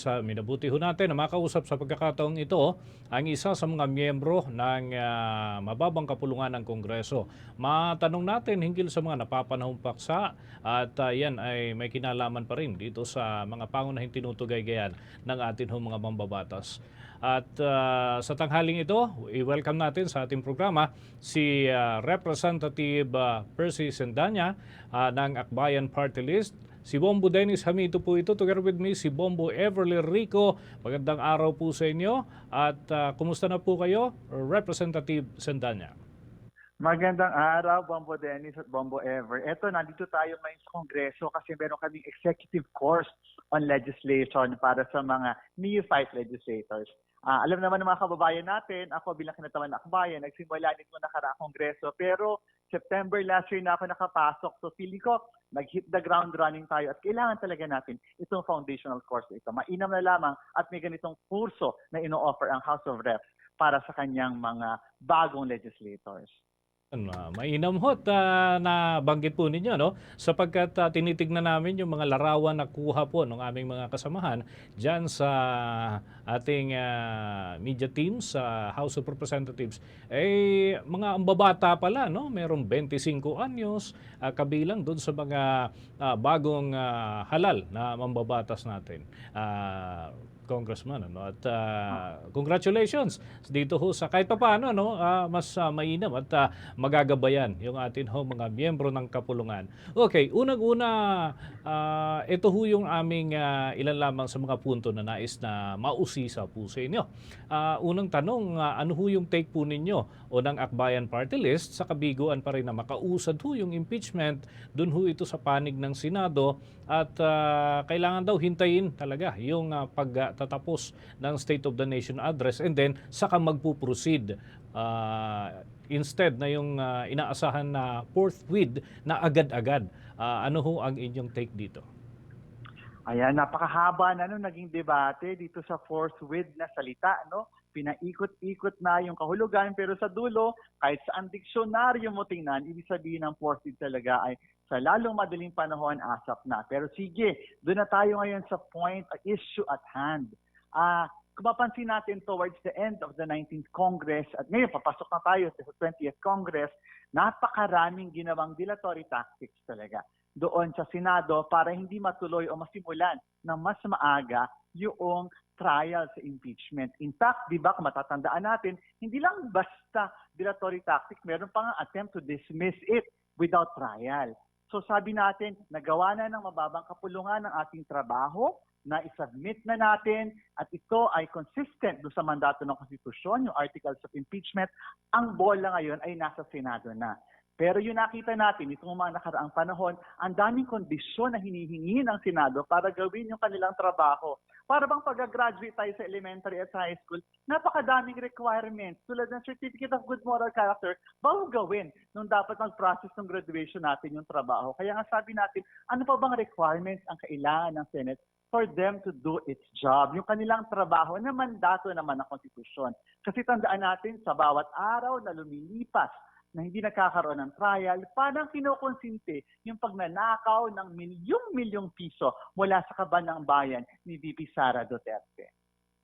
Sa minabuti ho natin na makausap sa pagkakataong ito ang isa sa mga miyembro ng ah, mababang kapulungan ng Kongreso. Matanong natin hinggil sa mga napapanahong paksa at ah, yan ay may kinalaman pa rin dito sa mga pangunahing tinutugay-gayan ng atin mga mambabatas. At ah, sa tanghaling ito, i-welcome natin sa ating programa si ah, Representative ah, Percy Sendanya ah, ng Akbayan Party List. Si Bombo Dennis Hamito po ito. Together with me, si Bombo Everly Rico. Magandang araw po sa inyo. At ah, kumusta na po kayo, Representative Sendanya? Magandang araw, Bombo Dennis at Bombo Ever. Eto, nandito tayo ngayon sa Kongreso kasi meron kaming executive course on legislation para sa mga neophyte legislators. Ah, alam naman ng mga kababayan natin, ako bilang kinatawan na akbayan, nagsimula nito nakaraang Kongreso, pero September last year na ako nakapasok. So feeling ko, nag-hit the ground running tayo at kailangan talaga natin itong foundational course ito. Mainam na lamang at may ganitong kurso na ino-offer ang House of Reps para sa kanyang mga bagong legislators. Ano, mainam hot na banggit po ninyo no? Sapagkat ah, tinitignan namin yung mga larawan na kuha po ng aming mga kasamahan diyan sa ating ah, media team sa House of Representatives. Eh mga ambabata pala no? Merong 25 anyos ah, kabilang doon sa mga ah, bagong ah, halal na mambabatas natin. Ah, Congressman ano at ah, congratulations dito ho sa kahit papaano no ah, mas ah, mainam at ah, magagabayan yung atin ho mga miyembro ng kapulungan. Okay, unang-una ah, ito ho yung aming ah, ilan lamang sa mga punto na nais na mausisa po sa inyo. Ah, unang tanong, ah, ano ho yung take po ninyo o ng Akbayan Party List sa kabiguan pa rin na makausad ho yung impeachment dun ho ito sa panig ng Senado at ah, kailangan daw hintayin talaga yung ah, pagtatapos ng State of the Nation address and then saka magpo-proceed Ah, instead na yung ah, inaasahan na forthwith na agad-agad. Ah, ano ho ang inyong take dito? Ayan, napakahaba na no, naging debate dito sa forthwith na salita, no? Pinaikot-ikot na yung kahulugan, pero sa dulo, kahit sa diksyonaryo mo tingnan, ibig sabihin ng forthwith talaga ay sa lalong madaling panahon, asap na. Pero sige, doon na tayo ngayon sa point, uh, issue at hand. Ah, kung mapansin natin towards the end of the 19th Congress, at ngayon papasok na tayo sa 20th Congress, napakaraming ginawang dilatory tactics talaga doon sa Senado para hindi matuloy o masimulan ng mas maaga yung trial sa impeachment. In fact, di ba, matatandaan natin, hindi lang basta dilatory tactic, meron pa nga attempt to dismiss it without trial. So sabi natin, nagawa na ng mababang kapulungan ng ating trabaho, na isubmit na natin at ito ay consistent do sa mandato ng konstitusyon, yung articles of impeachment, ang bola ngayon ay nasa Senado na. Pero yung nakita natin, itong mga nakaraang panahon, ang daming kondisyon na hinihingi ng Senado para gawin yung kanilang trabaho. Para bang pag-graduate tayo sa elementary at high school, napakadaming requirements tulad ng Certificate of Good Moral Character, bago gawin nung dapat mag-process ng graduation natin yung trabaho. Kaya nga sabi natin, ano pa bang requirements ang kailangan ng Senate for them to do its job, yung kanilang trabaho na mandato naman ng konstitusyon. Kasi tandaan natin, sa bawat araw na lumilipas na hindi nakakaroon ng trial, parang kinukonsinte yung pagnanakaw ng milyong-milyong piso mula sa kaban ng bayan ni VP Sara Duterte.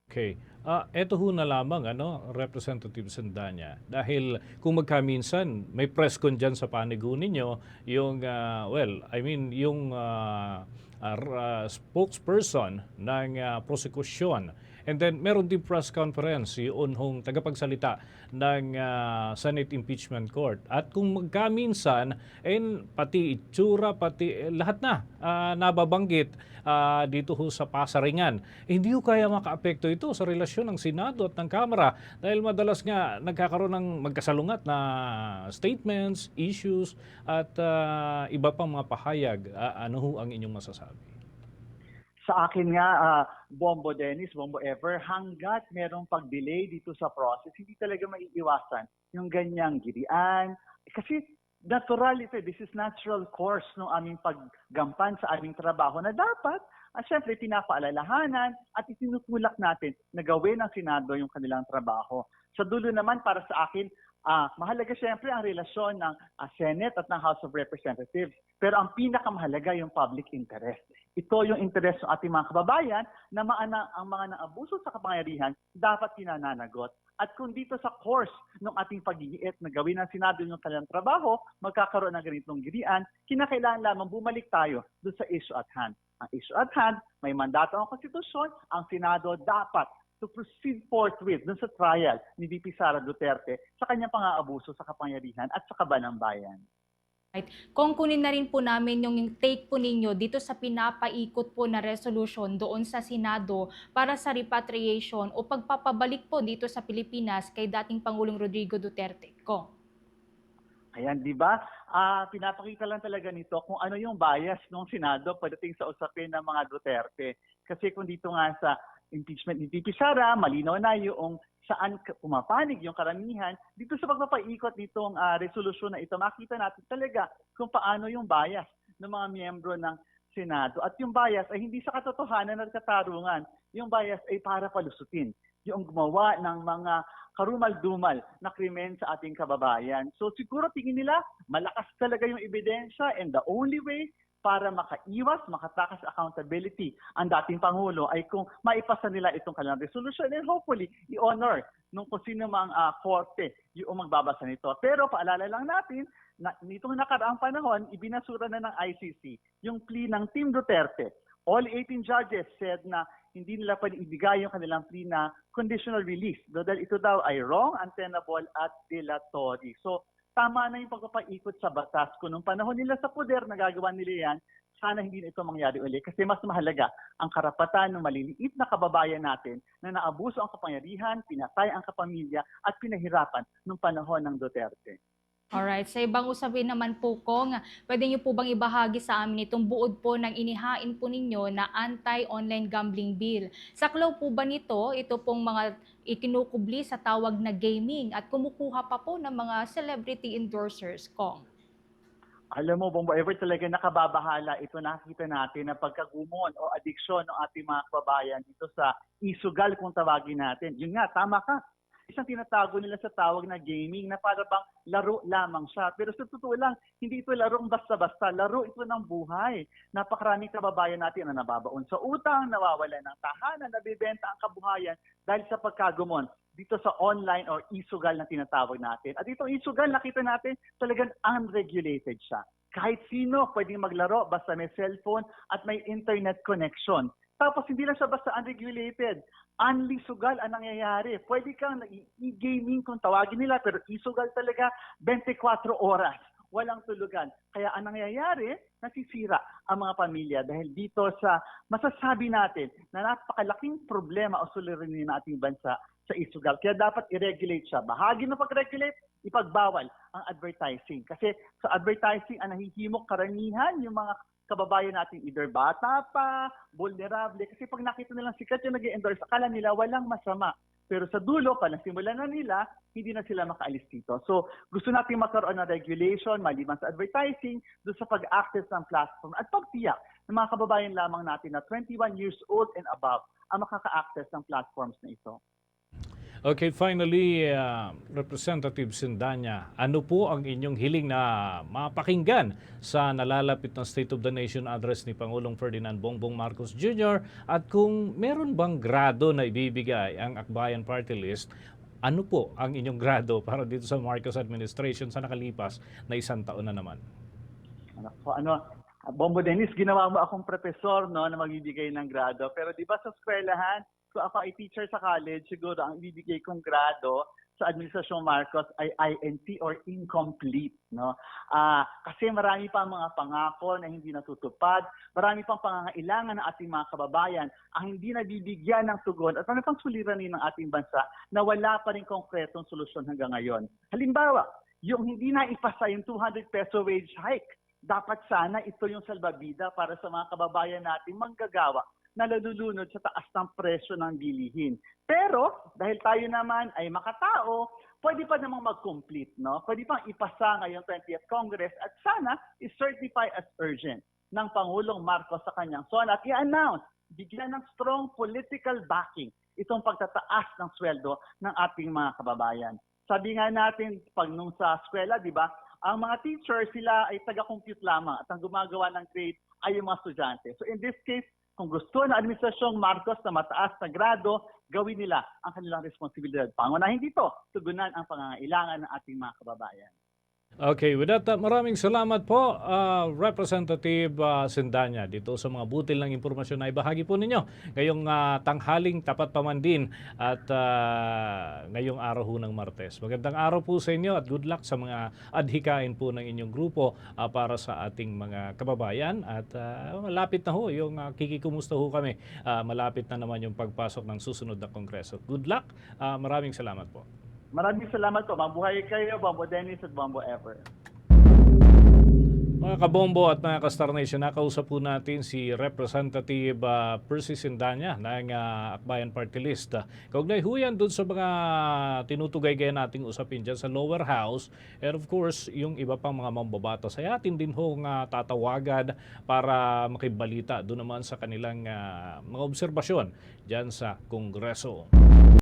Okay. Ah, eto ho na lamang ano, Representative Sandanya. Dahil kung magkaminsan may press con dyan sa panigo ninyo, yung ah, well, I mean yung r- ah, spokesperson ng ah, prosekusyon And then meron din press conference yung hong tagapagsalita ng ah, Senate Impeachment Court. At kung magkaminsan, eh, pati itsura, pati eh, lahat na ah, nababanggit ah, dito ho sa pasaringan. Eh, hindi ho kaya makaapekto ito sa relasyon ng Senado at ng Kamara dahil madalas nga nagkakaroon ng magkasalungat na statements, issues at ah, iba pang mga pahayag. Ah, ano ho ang inyong masasabi? Sa akin nga, ah, Bombo Dennis, Bombo Ever, hanggat merong pag-delay dito sa process, hindi talaga maiiwasan yung ganyang girian. Kasi natural ito, this is natural course ng aming paggampan sa aming trabaho na dapat, at syempre, pinapaalalahanan at itinutulak natin na gawin ng Senado yung kanilang trabaho. Sa dulo naman, para sa akin, Ah, mahalaga siyempre ang relasyon ng ah, Senate at ng House of Representatives. Pero ang pinakamahalaga yung public interest. Ito yung interest ng ating mga kababayan na maana, ang mga naabuso sa kapangyarihan dapat pinananagot. At kung dito sa course ng ating pag-iiit na gawin ng Senado yung kanilang trabaho, magkakaroon ng ganitong girian, kinakailangan lamang bumalik tayo doon sa issue at hand. Ang issue at hand, may mandato ang konstitusyon, ang Senado dapat to proceed forthwith dun sa trial ni VP Sara Duterte sa kanyang pang-aabuso sa kapangyarihan at sa kaban ng bayan. Kung kunin na rin po namin yung, take po ninyo dito sa pinapaikot po na resolution doon sa Senado para sa repatriation o pagpapabalik po dito sa Pilipinas kay dating Pangulong Rodrigo Duterte. Kong. Ayan, di ba? Ah, pinapakita lang talaga nito kung ano yung bias ng Senado pagdating sa usapin ng mga Duterte. Kasi kung dito nga sa impeachment ni VP Sara, malinaw na yung saan pumapanig yung karamihan. Dito sa pagpapaikot nitong ah, resolusyon na ito, makita natin talaga kung paano yung bias ng mga miyembro ng Senado. At yung bias ay hindi sa katotohanan at katarungan. Yung bias ay para palusutin. Yung gumawa ng mga karumal-dumal na krimen sa ating kababayan. So siguro tingin nila malakas talaga yung ebidensya and the only way para makaiwas, makatakas accountability ang dating Pangulo ay kung maipasa nila itong kanilang resolution and hopefully i-honor nung kung sino mang ah, korte yung magbabasa nito. Pero paalala lang natin na nitong nakaraang panahon, ibinasura na ng ICC yung plea ng Team Duterte. All 18 judges said na hindi nila pwede ibigay yung kanilang plea na conditional release dahil ito daw ay wrong, untenable at dilatory. So tama na yung pagpapaikot sa batas. Kung nung panahon nila sa poder, nagagawa nila yan, sana hindi na ito mangyari uli. Kasi mas mahalaga ang karapatan ng maliliit na kababayan natin na naabuso ang kapangyarihan, pinatay ang kapamilya, at pinahirapan nung panahon ng Duterte. Alright, sa ibang usapin naman po, Kong, pwede niyo po bang ibahagi sa amin itong buod po ng inihain po ninyo na anti-online gambling bill? Saklaw po ba nito, ito pong mga ikinukubli sa tawag na gaming at kumukuha pa po ng mga celebrity endorsers, Kong? Alam mo, Bombo, ever talaga nakababahala, ito nakita natin na pagkagumon o adiksyon ng ating mga kababayan dito sa isugal kung tawagin natin. Yun nga, tama ka. Isang tinatago nila sa tawag na gaming na para bang laro lamang siya. Pero sa totoo lang, hindi ito larong basta-basta. Laro ito ng buhay. Napakaraming kababayan natin na nababaon sa utang, nawawala ng tahanan, nabibenta ang kabuhayan dahil sa pagkagumon dito sa online or isugal na tinatawag natin. At itong isugal, nakita natin talagang unregulated siya. Kahit sino pwedeng maglaro basta may cellphone at may internet connection. Tapos hindi lang siya basta unregulated. Unli sugal ang nangyayari. Pwede kang e-gaming kung tawagin nila, pero isugal talaga 24 oras. Walang tulugan. Kaya ang nangyayari, nasisira ang mga pamilya dahil dito sa masasabi natin na napakalaking problema o suliranin ng bansa sa isugal. Kaya dapat i-regulate siya. Bahagi ng pag-regulate, ipagbawal ang advertising. Kasi sa advertising, ang nahihimok karamihan yung mga kababayan natin either bata pa, vulnerable. Kasi pag nakita nilang sikat yung nag endorse akala nila walang masama. Pero sa dulo, pag nasimulan na nila, hindi na sila makaalis dito. So, gusto natin magkaroon ng regulation, maliban sa advertising, doon sa pag-access ng platform at pagtiyak ng mga kababayan lamang natin na 21 years old and above ang makaka-access ng platforms na ito. Okay, finally, uh, Representative Sindanya, ano po ang inyong hiling na mapakinggan sa nalalapit na State of the Nation address ni Pangulong Ferdinand Bongbong Marcos Jr. at kung meron bang grado na ibibigay ang Akbayan Party List, ano po ang inyong grado para dito sa Marcos administration sa nakalipas na isang taon na naman? Ano, so, ano, Bombo Dennis, ginawa mo akong profesor no, na magbibigay ng grado. Pero di ba sa eskwelahan, kung ako ay teacher sa college, siguro ang ibibigay kong grado sa Administrasyon Marcos ay INT or incomplete. No? Ah, kasi marami pa mga pangako na hindi natutupad, marami pang pangangailangan ng ating mga kababayan ang hindi nabibigyan ng tugon at marami pang suliranin ng ating bansa na wala pa rin konkretong solusyon hanggang ngayon. Halimbawa, yung hindi na ipasa yung 200 peso wage hike, dapat sana ito yung salbabida para sa mga kababayan natin manggagawa na nalulunod sa taas ng presyo ng bilihin. Pero dahil tayo naman ay makatao, pwede pa namang mag-complete, no? Pwede pang ipasa ngayong 20th Congress at sana i-certify as urgent ng Pangulong Marcos sa kanyang son at i-announce, bigyan ng strong political backing itong pagtataas ng sweldo ng ating mga kababayan. Sabi nga natin, pag nung sa eskwela, di ba, ang mga teacher, sila ay taga-compute lamang at ang gumagawa ng grade ay yung mga estudyante. So in this case, kung gusto ng Administrasyong Marcos na mataas na grado, gawin nila ang kanilang responsibilidad. Pangunahin dito, tugunan ang pangangailangan ng ating mga kababayan. Okay, with that, uh, maraming salamat po, uh, Representative uh, Sendanya, dito sa mga butil ng impormasyon na ibahagi po ninyo ngayong uh, tanghaling tapat pa man din at uh, ngayong araw ho ng Martes. Magandang araw po sa inyo at good luck sa mga adhikain po ng inyong grupo uh, para sa ating mga kababayan at uh, malapit na ho yung uh, kikikumusta ho kami. Uh, malapit na naman yung pagpasok ng susunod na kongreso. Good luck, uh, maraming salamat po. Maraming salamat po. Mabuhay kayo, Bombo Dennis at Bombo Ever. Mga kabombo at mga ka-Star Nation, nakausap po natin si Representative uh, Percy Sindanya ng uh, Akbayan Party List. Uh, kaugnay ho yan dun sa mga tinutugay gaya nating usapin dyan sa lower house. And of course, yung iba pang mga mambabatas ay atin din ho nga tatawagan para makibalita doon naman sa kanilang uh, mga obserbasyon dyan sa Kongreso.